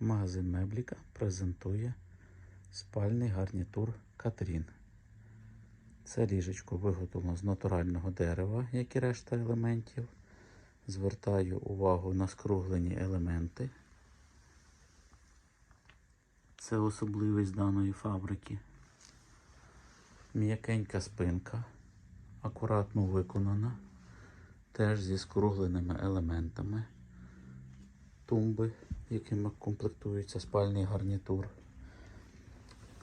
Магазин Мебліка презентує спальний гарнітур Катрін. Це ліжечко виготовлено з натурального дерева, як і решта елементів. Звертаю увагу на скруглені елементи. Це особливість даної фабрики. М'якенька спинка, акуратно виконана, теж зі скругленими елементами тумби, якими комплектується спальний гарнітур.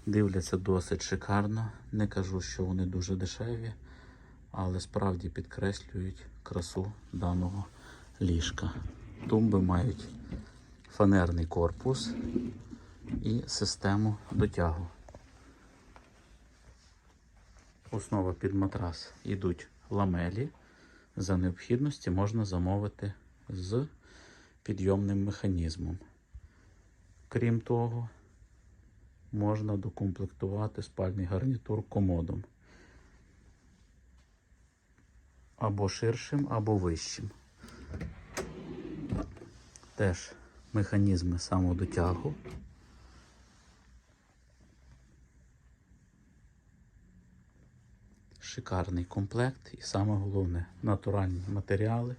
Дивляться досить шикарно. Не кажу, що вони дуже дешеві, але справді підкреслюють красу даного ліжка. Тумби мають фанерний корпус і систему дотягу. Основа під матрас йдуть ламелі. За необхідності можна замовити з підйомним механізмом. Крім того, можна докомплектувати спальний гарнітур комодом. Або ширшим, або вищим. Теж механізми самодотягу. Шикарний комплект і саме головне натуральні матеріали,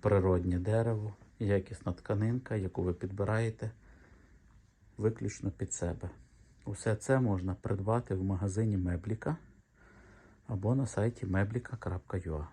природнє дерево, якісна тканинка, яку ви підбираєте виключно під себе. Усе це можна придбати в магазині Мебліка або на сайті meblika.ua.